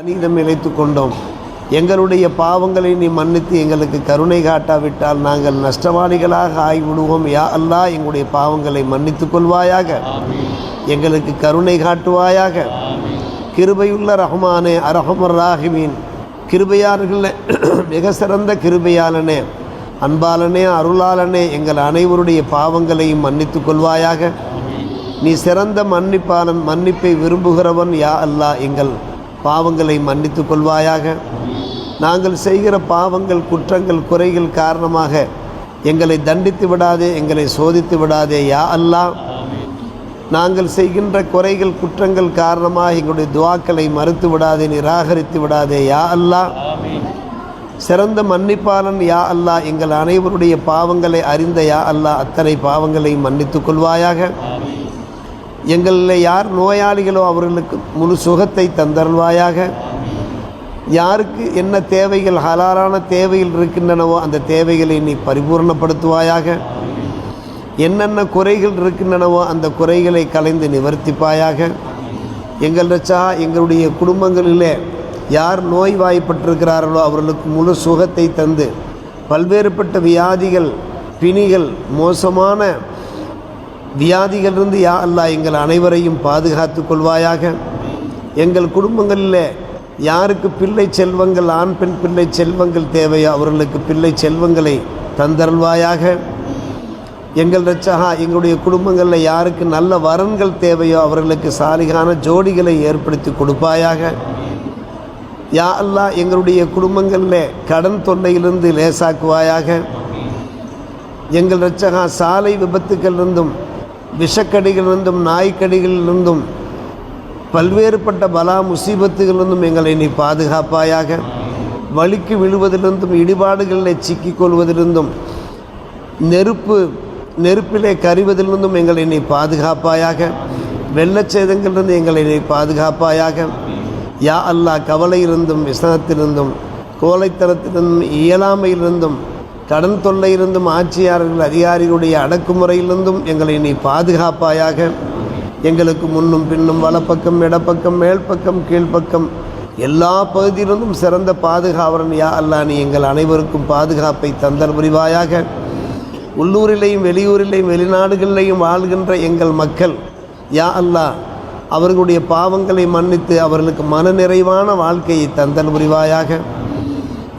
அநீதம் இழைத்து கொண்டோம். எங்களுடைய பாவங்களை நீ மன்னித்து எங்களுக்கு கருணை காட்டாவிட்டால் நாங்கள் நஷ்டவாளிகளாக ஆகிவிடுவோம். யா அல்லா எங்களுடைய பாவங்களை மன்னித்துக் கொள்வாயாக. எங்களுக்கு கருணை காட்டுவாயாக. கிருபையுள்ள ரஹ்மானே அரஹமர் ராஹிமீன். கிருபையாளர்கள மிக சிறந்த கிருபையாளனே அன்பாளனே அருளாளனே எங்கள் அனைவருடைய பாவங்களையும் மன்னித்துக் கொள்வாயாக. நீ சிறந்த மன்னிப்பாளன் மன்னிப்பை விரும்புகிறவன் யா அல்லா எங்கள் பாவங்களை மன்னித்துக் கொள்வாயாக. நாங்கள் செய்கிற பாவங்கள் குற்றங்கள் குறைகள் காரணமாக எங்களை தண்டித்து விடாதே எங்களை சோதித்து விடாதே யா அல்லா நாங்கள் செய்கின்ற குறைகள் குற்றங்கள் காரணமாக எங்களுடைய துவாக்களை மறுத்து விடாதே நிராகரித்து விடாதே யா அல்லா சிறந்த மன்னிப்பாளன் யா அல்லா எங்கள் அனைவருடைய பாவங்களை அறிந்த யா அல்லா அத்தனை பாவங்களை மன்னித்துக் கொள்வாயாக. எங்களில் யார் நோயாளிகளோ அவர்களுக்கு முழு சுகத்தை தந்தருள்வாயாக. யாருக்கு என்ன தேவைகள் ஹலாலான தேவைகள் இருக்கின்றனவோ அந்த தேவைகளை நீ பரிபூர்ணப்படுத்துவாயாக. என்னென்ன குறைகள் இருக்கின்றனவோ அந்த குறைகளை கலைந்து நிவர்த்திப்பாயாக. எங்கள் ரச்சா எங்களுடைய குடும்பங்களிலே யார் நோய் வாய்ப்பட்டிருக்கிறார்களோ அவர்களுக்கு முழு சுகத்தை தந்து பல்வேறுபட்ட வியாதிகள் பிணிகள் மோசமான வியாதிகளிலிருந்து யா அல்லா எங்கள் அனைவரையும் பாதுகாத்து கொள்வாயாக. எங்கள் குடும்பங்களில் யாருக்கு பிள்ளை செல்வங்கள் ஆண் பெண் பிள்ளை செல்வங்கள் தேவையோ அவர்களுக்கு பிள்ளை செல்வங்களை தந்தருள்வாயாக. எங்கள் ரச்சகா எங்களுடைய குடும்பங்களில் யாருக்கு நல்ல வரன்கள் தேவையோ அவர்களுக்கு சாலிகான ஜோடிகளை ஏற்படுத்தி கொடுப்பாயாக. யா அல்லா எங்களுடைய குடும்பங்களில் கடன் தொல்லையிலிருந்து லேசாக்குவாயாக. எங்கள் ரச்சகா சாலை விபத்துக்களிலிருந்தும் விஷக்கடிகளிலிருந்தும் நாய்க்கடிகளிலிருந்தும் பல்வேறுபட்ட பலா முசீபத்துகளிலிருந்தும் எங்களை நீ பாதுகாப்பாயாக. வலிக்கு விழுவதிலிருந்தும் இடிபாடுகளில் சிக்கிக்கொள்வதிலிருந்தும் நெருப்பு நெருப்பிலே கறிவதிலிருந்தும் எங்களை நீ பாதுகாப்பாயாக. வெள்ளச்சேதங்களிலிருந்து எங்களை நீ பாதுகாப்பாயாக. யா அல்லாஹ் கவலையிலிருந்தும் விசனத்திலிருந்தும் கோலைத்தனத்திலிருந்தும் இயலாமையிலிருந்தும் கடன் தொல்லையிலிருந்தும் ஆட்சியாளர்கள் அதிகாரிகளுடைய அடக்குமுறையிலிருந்தும் எங்களை நீ பாதுகாப்பாயாக எங்களுக்கு முன்னும் பின்னும் வலப்பக்கம் இடப்பக்கம் மேல்பக்கம் கீழ்ப்பக்கம் எல்லா பகுதியிலிருந்தும் சிறந்த பாதுகாவலன் யா அல்லாஹ் நீ எங்கள் அனைவருக்கும் பாதுகாப்பை தந்தல் புரிவாயாக. உள்ளூரிலேயும் வெளியூரிலேயும் வெளிநாடுகளிலேயும் வாழ்கின்ற எங்கள் மக்கள் யா அல்லா அவர்களுடைய பாவங்களை மன்னித்து அவர்களுக்கு மனநிறைவான வாழ்க்கையை தந்தல் புரிவாயாக.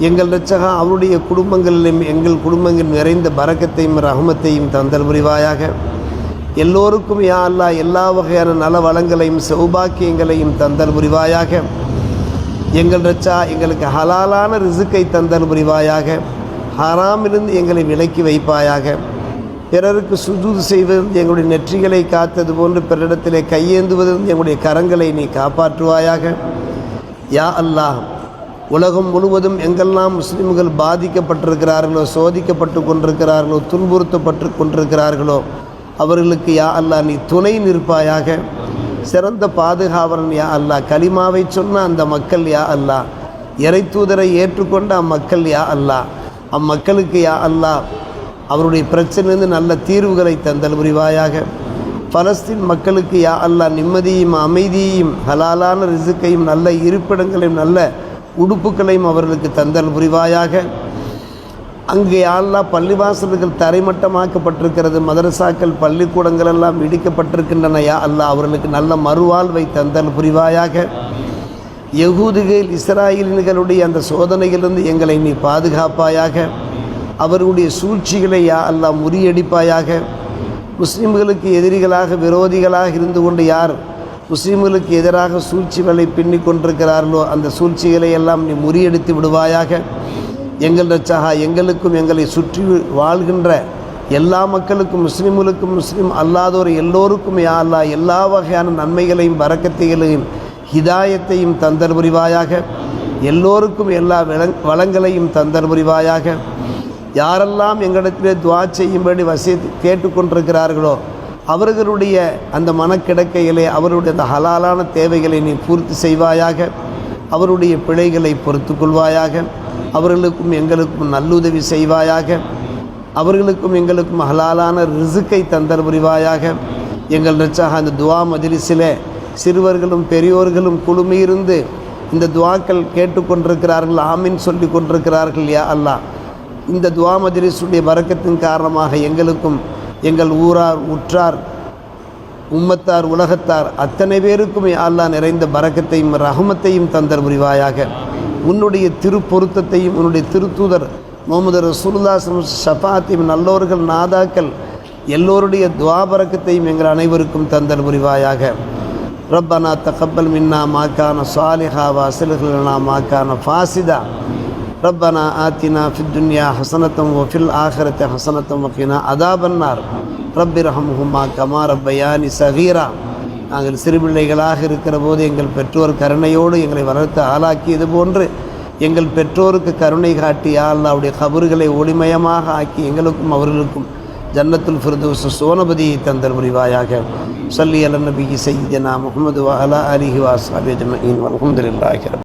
எங்கள் ரச்சகா அவருடைய குடும்பங்களிலும் எங்கள் குடும்பங்கள் நிறைந்த பறக்கத்தையும் ரஹமத்தையும் தந்தல் புரிவாயாக. எல்லோருக்கும் யா அல்லா எல்லா வகையான நல வளங்களையும் சௌபாக்கியங்களையும் தந்தல் புரிவாயாக. எங்கள் ரச்சா எங்களுக்கு ஹலாலான ரிசுக்கை தந்தல் புரிவாயாக. ஹராமிலிருந்து எங்களை விலக்கி வைப்பாயாக. பிறருக்கு சுஜூது செய்வது எங்களுடைய நெற்றிகளை காத்தது போன்று பிறரிடத்திலே கையேந்துவதிலிருந்து எங்களுடைய கரங்களை நீ காப்பாற்றுவாயாக. யா அல்லாஹ் உலகம் முழுவதும் எங்கெல்லாம் முஸ்லிம்கள் பாதிக்கப்பட்டிருக்கிறார்களோ சோதிக்கப்பட்டு கொண்டிருக்கிறார்களோ துன்புறுத்தப்பட்டு கொண்டிருக்கிறார்களோ அவர்களுக்கு யா அல்லாஹ் நீ துணை நிற்பாயாக. சிறந்த பாதுகாவலன் யா அல்லாஹ் கலிமாவை சொன்ன அந்த மக்கள் யா அல்லாஹ் இறை தூதரை ஏற்றுக்கொண்ட அம்மக்கள் யா அல்லாஹ் அம்மக்களுக்கு யா அல்லாஹ் அவருடைய பிரச்சனையிலிருந்து நல்ல தீர்வுகளை தந்தல் புரிவாயாக. பலஸ்தீன் மக்களுக்கு யா அல்லாஹ் நிம்மதியும் அமைதியையும் ஹலாலான ரிசுக்கையும் நல்ல இருப்பிடங்களையும் நல்ல உடுப்புகளையும் அவர்களுக்கு தந்தல் புரிவாயாக. அங்கே யாரெல்லாம் பள்ளிவாசல்கள் தரைமட்டமாக்கப்பட்டிருக்கிறது. மதரசாக்கள் பள்ளிக்கூடங்கள் எல்லாம் இடிக்கப்பட்டிருக்கின்றன. யா அல்லா அவர்களுக்கு நல்ல மறுவாழ்வை தந்தல் புரிவாயாக. யகூதுகள் இஸ்ராயலின்களுடைய அந்த சோதனையிலிருந்து எங்களை நீ பாதுகாப்பாயாக. அவருடைய சூழ்ச்சிகளை யா அல்லா முறியடிப்பாயாக. முஸ்லீம்களுக்கு எதிரிகளாக விரோதிகளாக இருந்து கொண்டு யார் முஸ்லீம்களுக்கு எதிராக சூழ்ச்சிகளை பின்னி கொண்டிருக்கிறார்களோ அந்த சூழ்ச்சிகளை எல்லாம் நீ முறியடித்து விடுவாயாக. எங்கள் ரச்சகா எங்களுக்கும் எங்களை சுற்றி வாழ்கின்ற எல்லா மக்களுக்கும் முஸ்லீம்களுக்கும் முஸ்லீம் அல்லாதோர் எல்லோருக்கும் யா எல்லா வகையான நன்மைகளையும் வரக்கத்தைகளையும் ஹிதாயத்தையும் தந்தர் புரிவாயாக. எல்லோருக்கும் எல்லா வளங்களையும் தந்தர் புரிவாயாக. யாரெல்லாம் எங்களிடத்திலே துவா செய்யும்படி வசி கேட்டுக்கொண்டிருக்கிறார்களோ அவர்களுடைய அந்த மனக்கிடக்கையிலே அவருடைய அந்த ஹலாலான தேவைகளை நீ பூர்த்தி செய்வாயாக அவருடைய பிழைகளை பொறுத்து கொள்வாயாக அவர்களுக்கும் எங்களுக்கும் நல்லுதவி செய்வாயாக அவர்களுக்கும் எங்களுக்கும் ஹலாலான ரிசுக்கை தந்தர் புரிவாயாக எங்கள் ரச்சாக அந்த துவா மஜிலிஸிலே சிறுவர்களும் பெரியோர்களும் குழுமியிருந்து இந்த துவாக்கள் கேட்டுக்கொண்டிருக்கிறார்கள் ஆமீன் சொல்லி கொண்டிருக்கிறார்கள் யா அல்லாஹ். இந்த துவா மஜ்லிஸுடைய வரக்கத்தின் காரணமாக எங்களுக்கும் எங்கள் ஊரார் உற்றார் உம்மத்தார் உலகத்தார் அத்தனை பேருக்கும் அல்லாஹ் நிறைந்த பறக்கத்தையும் ரஹமத்தையும் தந்தர் புரிவாயாக. உன்னுடைய திருப்பொருத்தத்தையும் உன்னுடைய திருத்தூதர் முகமது ரசூலுல்லா ஷஃபாத்தையும் நல்லோர்கள் நாதாக்கள் எல்லோருடைய துவாபரக்கத்தையும் எங்கள் அனைவருக்கும் தந்தர் புரிவாயாக. ரப்பனா தகப்பல் மின்னா மாக்கான சாலிஹா வாசில்களா மாக்கான ஃபாசிதா. ربنا آتنا في الدنيا حسنة وفي الآخرة حسنة وقنا عذاب النار رب ارحمهما كما ربياني صغيرا நாங்கள் சிறுபிள்ளைகளாக இருக்கிற போது எங்கள் பெற்றோர் கருணையோடு எங்களை வளர்த்து ஆளாக்கியது போன்று எங்கள் பெற்றோருக்கு கருணை காட்டி அல்லாவுடைய கபறுகளை ஒளிமயமாக ஆக்கி எங்களுக்கும் அவர்களுக்கும் ஜன்னத்துல் ஃபிர்தூஸ் சோனபதியை தந்தர் புரிவாயாக சொல்லி அலநபி சையனா முகமது வஅலா அலிஹி வாசாபி அஜ்மஈன் வல்ஹம்துலில்லாஹி